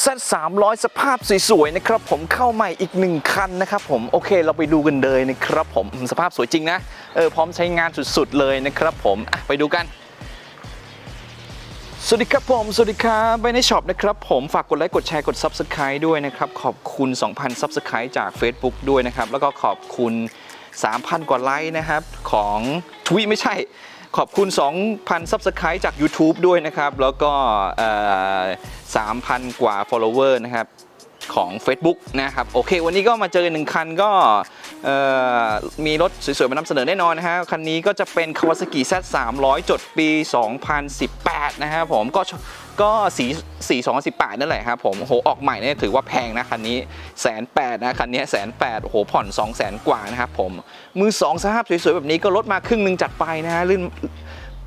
Z 300 สภาพสวยๆนะครับผมเข้าใหม่อีกหนึ่งคันนะครับผมโอเคเราไปดูกันเลยนะครับผมอืมสภาพสวยจริงนะเออพร้อมใช้งานสุดๆเลยนะครับผมอะไปดูกันสวัสดีครับผม สวัสดีครับไปในช็อปนะครับผมฝากกดไลค์กดแชร์กด Subscribe ด้วยนะครับ ขอบคุณ 2,000 Subscribe จาก Facebook ด้วยนะครับ แล้วก็ขอบคุณ 3,000 กว่าไลค์นะครับ ของทวีไม่ใช่ ขอบคุณ 2,000 Subscribe จาก YouTube ด้วยนะครับ แล้วก็3,000 กว่า follower นะครับของ Facebook นะครับ โอเค วันนี้ก็มาเจอหนึ่งคันก็มีรถสวยๆ มานำเสนอแน่นอนนะฮะ คันนี้ก็จะเป็น Kawasaki Z 300 จดปี 2018 นะครับผมก็ ก็สีสี2018 นั่นแหละครับผมโหออกใหม่เนี่ยถือว่าแพงนะคันนี้แสนแปดนะคันนี้แสนแปดโหผ่อน 2 0 0แสนกว่านะครับผมมือสองสภาพสวยๆแบบนี้ก็ลดมาครึ่งหนึ่งจัดไปนะฮะลื่น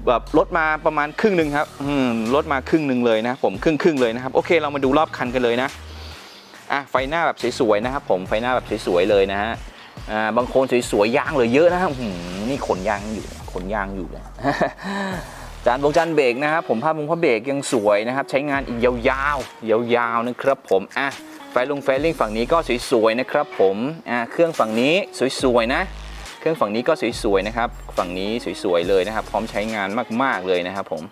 แบบลดมาประมาณครึ่งหนึ่งครับอืมลดมาครึ่งหนึ่งเลยนะครับผมครึ่งครึ่งเลยนะครับโอเคเรามาดูรอบคันกันเลยนะอะไฟหน้าแบบสวยๆนะครับผมไฟหน้าแบบสวยๆเลยนะฮะอ่าบางคนสวยๆยางเลยเยอะนะครับนี่ขนยางอยู่ขนยางอยู่นะ จานบงจานเบรกนะครับผมภาพมุมพระเบรกยังสวยนะครับ ใช้งานอีกยาวๆยาวๆนะครับผมอะไฟลงไฟลิ่งฝั่งนี้ก็สวยๆนะครับผมอะเครื่องฝั่งนี้สวยๆนะ เครื่องฝั่งนี้ก็สวยๆนะครับ ฝั่งนี้สวยๆเลยนะครับ พร้อมใช้งานมากๆเลยนะครับผม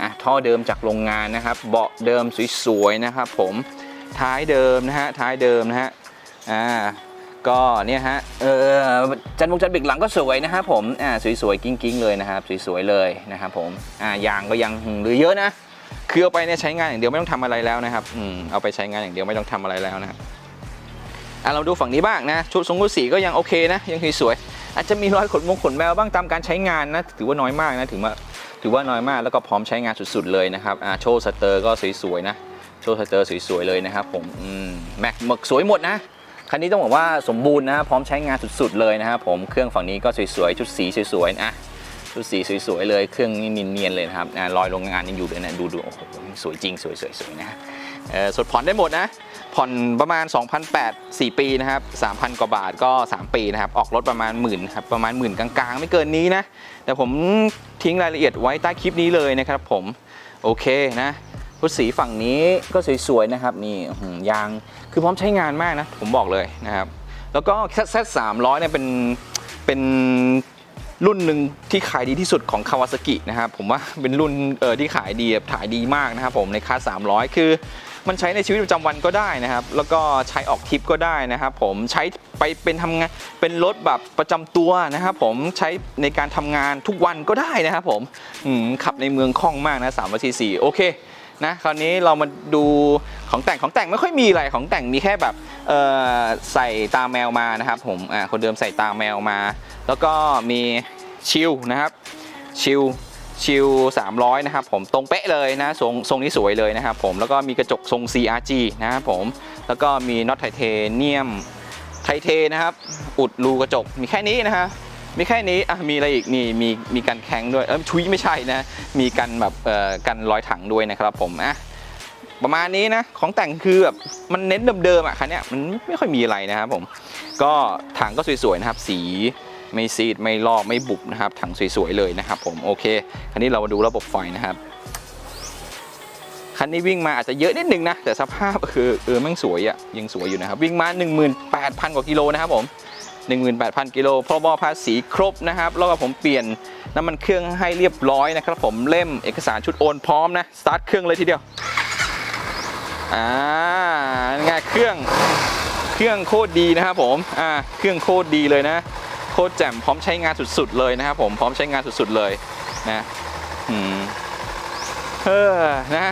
อะท่อเดิมจากโรงงานนะครับ เบาะเดิมสวยๆนะครับ ผมท้ายเดิมนะฮะท้ายเดิมนะฮะอ่า ก็เนี่ยฮะเออจันวงจันบรกหลังก็สวยนะครับผมอ่าสวยๆกิ้งๆเลยนะครับสวยๆเลยนะครับผมอ่ายางก็ยังหลือเยอะนะคือเอาไปเนี่ยใช้งานอย่างเดียวไม่ต้องทำอะไรแล้วนะครับอืมเอาไปใช้งานอย่างเดียวไม่ต้องทำอะไรแล้วนะครับอะเราดูฝั่งนี้บ้างนะชุดทรงชุดสีก็ยังโอเคนะยังสวยๆอาจจะมีรอยขนมงขนแมวบ้างตามการใช้งานนะถือว่าน้อยมากนะถือว่าถือว่าน้อยมากแล้วก็พร้อมใช้งานสุดๆเลยนะครับอ่าโชว์สเตอร์ก็สวยๆนะโชว์สเตอร์สวยๆเลยนะครับผมอืมแม็กหมึกสวยหมดนะ คันนี้ต้องบอกว่าสมบูรณ์นะพร้อมใช้งานสุดๆเลยนะครับผมเครื่องฝั่งนี้ก็สวยๆชุดสีสวยๆนะชุดสีสวยๆเลยเครื่องนี่เนียนๆเลยนะครับรอยโรงงานยังอยู่เลยนะดูดูๆโอ้โหสวยจริงสวยๆนะสดผ่อนได้หมดนะผ่อนประมาณ2,008 4ปีนะครับ 3,000 กว่าบาทก็ 3 ปีนะครับ ออกรถประมาณหมื่นครับ ประมาณหมื่นกลางๆ ไม่เกินนี้นะ แต่ผมทิ้งรายละเอียดไว้ใต้คลิปนี้เลยนะครับผม โอเคนะ รถสีฝั่งนี้ก็สวยๆนะครับนี่ยางคือพร้อมใช้งานมากนะ ผมบอกเลยนะครับ แล้วก็ Z 300เนี่ยเป็นเป็นรุ่นหนึ่งที่ขายดีที่สุดของคาวาซากินะครับผมว่าเป็นรุ่นเออที่ขายดีแบบขายดีมากนะครับผมในคลาส300คือมันใช้ในชีวิตประจำวันก็ได้นะครับ แล้วก็ใช้ออกทริปก็ได้นะครับ ผมใช้ไปเป็นทำงานเป็นรถแบบประจำตัวนะครับ ผมใช้ในการทำงานทุกวันก็ได้นะครับ ผมขับในเมืองคล่องมากนะ3 4 4โอเค นะคราวนี้เรามาดูของแต่งของแต่งไม่ค่อยมีอะไรของแต่งมีแค่แบบใส่ตาแมวมานะครับผมคนเดิมใส่ตาแมวมา แล้วก็มีชิลนะครับชิลชิล300 นะครับผมตรงเป๊ะเลยนะทรงทรงนี้สวยเลยนะครับผมแล้วก็มีกระจกทรง CRG นะครับผมแล้วก็มีน็อตไทเทเนียมไทเทนะครับ อุดรูกระจกมีแค่นี้นะฮะ มีแค่นี้อะมีอะไรอีกมีมีมีกันแข็งด้วยเออชุยไม่ใช่นะ มีกันแบบเอ่อกันรอยถังด้วยนะครับผมอะประมาณนี้นะของแต่งคือแบบมันเน้นเดิมๆอะคันเนี้ยมันไม่ค่อยมีอะไรนะครับผมก็ถังก็สวยๆนะครับ สีไม่ซีดไม่ลอกไม่บุบนะครับ ถังสวยๆเลยนะครับ ผมโอเค คันนี้เรามาดูระบบไฟนะครับคันนี้วิ่งมาอาจจะเยอะนิดนึงนะ แต่สภาพคือเออแม่งสวยอะยังสวยอยู่นะครับ วิ่งมา 18,000 กว่ากิโลนะครับผม 18,000 กิโลพรบภาษีครบนะครับ แล้วก็ผมเปลี่ยนน้ำมันเครื่องให้เรียบร้อยนะครับ ผมเล่มเอกสารชุดโอนพร้อมนะ สตาร์ทเครื่องเลยทีเดียว อ่าไงเครื่อง เครื่องโคตรดีนะครับผม อ่า เครื่องโคตรดีเลยนะ โคตรแจ่มพร้อมใช้งานสุดๆเลยนะครับผม พร้อมใช้งานสุดๆเลยนะ อืม เออ นะ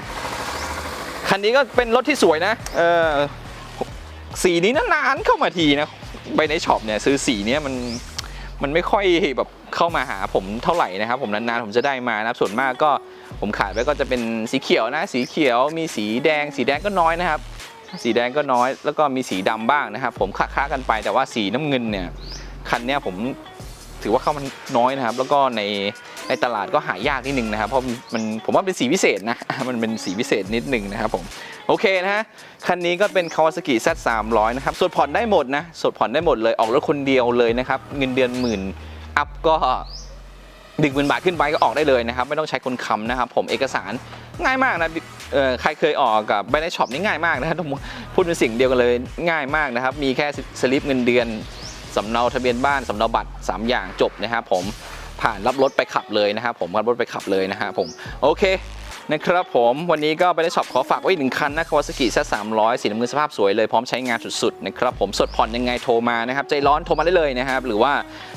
คันนี้ก็เป็นรถที่สวยนะ เออสีนี้นานๆเข้ามาทีนะ ไปในช็อปเนี่ยซื้อสีเนี้ยมันมันไม่ค่อยแบบเข้ามาหาผมเท่าไหร่นะครับ ผมนานๆผมจะได้มานะครับส่วนมากก็ผมขายไปก็จะเป็นสีเขียวนะ สีเขียวมีสีแดง สีแดงก็น้อยนะครับ สีแดงก็น้อย แล้วก็มีสีดำบ้างนะครับ ผมค้าๆกันไปแต่ว่าสีน้ำเงินเนี่ยคันเนี้ยผมถือว่าเข้ามันน้อยนะครับ แล้วก็ในในตลาดก็หายากนิดนึงนะครับ เพราะมันผมว่าเป็นสีพิเศษนะมันเป็นสีพิเศษนิดนึงนะครับผม โอเคนะฮะ คันนี้ก็เป็น Kawasaki Z 300 นะครับสดผ่อนได้หมดนะสดผ่อนได้หมดเลยออกรถคนเดียวเลยนะครับ เงินเดือนหมื่นอัพก็ดึงหมื่นบาทขึ้นไปก็ออกได้เลยนะครับ ไม่ต้องใช้คนค้ำนะครับ ผมเอกสารง่ายมากนะใครเคยออกกับไบในช็อปนี่ง่ายมากนะครับพูดเป็นสิ่งเดียวกันเลยง่ายมากนะครับ มีแค่สลิปเงินเดือนสำเนาทะเบียนบ้านสำเนาบัตร 3 อย่างจบนะครับผมผ่านรับรถไปขับเลยนะครับผมรับรถไปขับเลยนะครับผมโอเค นะครับผมวันนี้ก็ไปได้ช็อปขอฝากไว้อีกหนึ่งคันนะคาวาซากิแซสามร้อยสีน้ำเงินสภาพสวยเลยพร้อมใช้งานสุดๆนะครับผมสดผ่อนยังไงโทรมานะครับใจร้อนโทรมาได้เลยนะครับ หรือว่า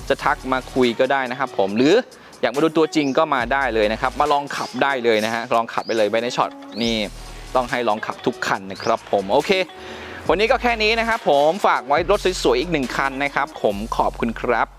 จะทักมาคุยก็ได้นะครับผมหรืออยากมาดูตัวจริงก็มาได้เลยนะครับ มาลองขับได้เลยนะฮะลองขับไปเลยไปในช็อตนี่ต้องให้ลองขับทุกคันนะครับผมโอเค วันนี้ก็แค่นี้นะครับผมฝากไว้รถสวยๆอีกหนึ่งคันนะครับผมขอบคุณครับ